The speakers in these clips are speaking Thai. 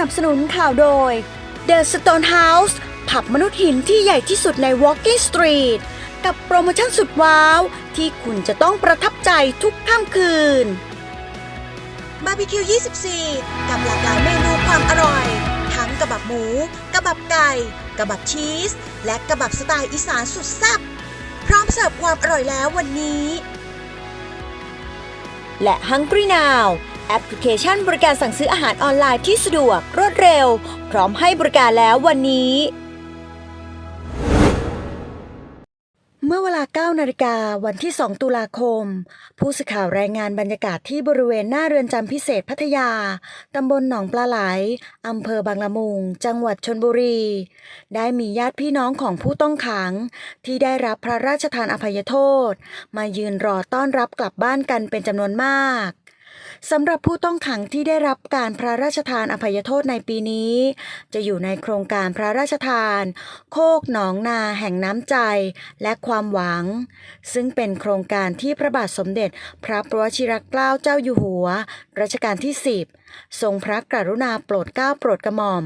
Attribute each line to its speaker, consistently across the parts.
Speaker 1: นับสนุนข่าวโดย The Stone House ผับมนุษย์หินที่ใหญ่ที่สุดใน Walking Street กับโปรโมชั่นสุดว้าว ที่คุณจะต้องประทับใจทุกค่ำคืน บาร์บีคิว 24 กับหลากหลายเมนูความอร่อย ทั้งกระบับหมู กระบับไก่ กระบับชีส และกระบับสไตล์อีสานสุดแซ่บพร้อมเสิร์ฟความอร่อยแล้ววันนี้ และ Hungry Now แอปพลิเคชันบริการสั่งซื้ออาหารออนไลน์ที่สะดวก รวดเร็ว พร้อมให้บริการแล้ววันนี้ เมื่อเวลา 9 นาฬิกาวันที่ 2 ตุลาคม ผู้สื่อข่าวรายงานบรรยากาศที่บริเวณหน้าเรือนจำพิเศษพัทยา ตำบลหนองปลาไหล อำเภอบางละมุง จังหวัดชนบุรี ได้มีญาติพี่น้องของผู้ต้องขัง ที่ได้รับพระราชทานอภัยโทษ มายืนรอต้อนรับกลับบ้านกันเป็นจำนวนมาก สำหรับผู้ต้องขังที่ได้รับการพระราชทานอภัยโทษในปีนี้ จะอยู่ในโครงการพระราชทาน โคกหนองนาแห่งน้ำใจและความหวัง ซึ่งเป็นโครงการที่พระบาทสมเด็จ พระปวชิรเกล้าเจ้าอยู่หัว รัชกาลที่ 10 ทรงพระกรุณาโปรดเกล้าโปรดกระหม่อม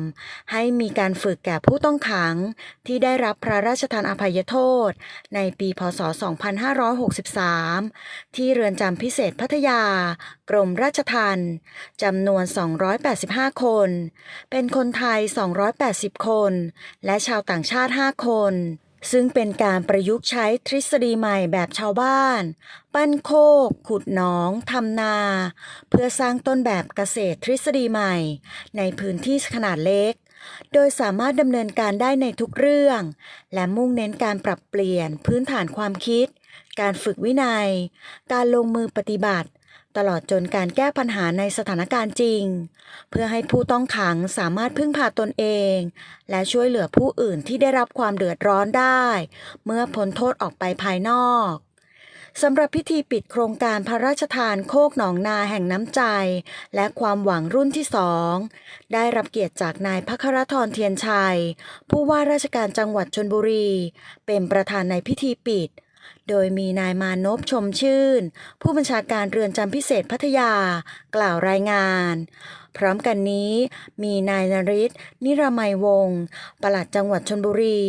Speaker 1: ให้มีการฝึกแก่ผู้ต้องขัง ที่ได้รับพระราชทานอภัยโทษ ในปีพศ 2563 ที่เรือนจำพิเศษพัทยากรมราชทัณฑ์จำนวน 285 คน เป็นคนไทย 280 คน และชาวต่างชาติ 5 คน ซึ่งเป็นการประยุกต์ใช้ทฤษฎีใหม่แบบชาวบ้าน ปั้นโคก ขุดหนอง ทำนา เพื่อสร้างต้นแบบเกษตรทฤษฎีใหม่ ในพื้นที่ขนาดเล็กโดยสามารถดำเนินการได้ในทุกเรื่อง และมุ่งเน้นการปรับเปลี่ยนพื้นฐานความคิด การฝึกวินัย การลงมือปฏิบัติ ตลอดจนการแก้ปัญหาในสถานการณ์จริง เพื่อให้ผู้ต้องขังสามารถพึ่งพาตนเอง และช่วยเหลือผู้อื่นที่ได้รับความเดือดร้อนได้ เมื่อพ้นโทษออกไปภายนอกสำหรับพิธีปิดโครงการพระราชทานโคกหนองนาแห่งน้ำใจ และความหวังรุ่นที่สอง ได้รับเกียรติจากนายพัครทรเทียนชัย ผู้ว่าราชการจังหวัดชนบุรี เป็นประธานในพิธีปิด โดยมีนายมานพชมชื่น ผู้บัญชาการเรือนจำพิเศษพัทยากล่าวรายงาน พร้อมกันนี้มีนายนริศนิรมัยวงศ์ปลัดจังหวัดชนบุรี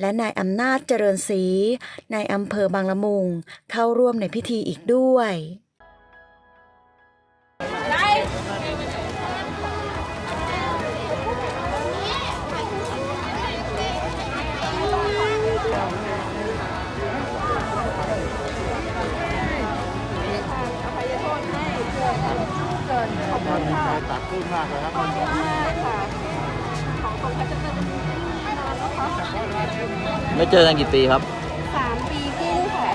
Speaker 1: และนายอำนาจเจริญศรีนายอำเภอบางละมุงเข้าร่วมในพิธีอีกด้วย อบ
Speaker 2: ตัดตื้นมากเลยครับ
Speaker 1: ขอบมากค่ะ ของขอจะมีนน
Speaker 3: ไม่เจอกันกี่ปีครับสามปีครึ่งค่ะ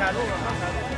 Speaker 3: ถ่ายรูปเหรอครับ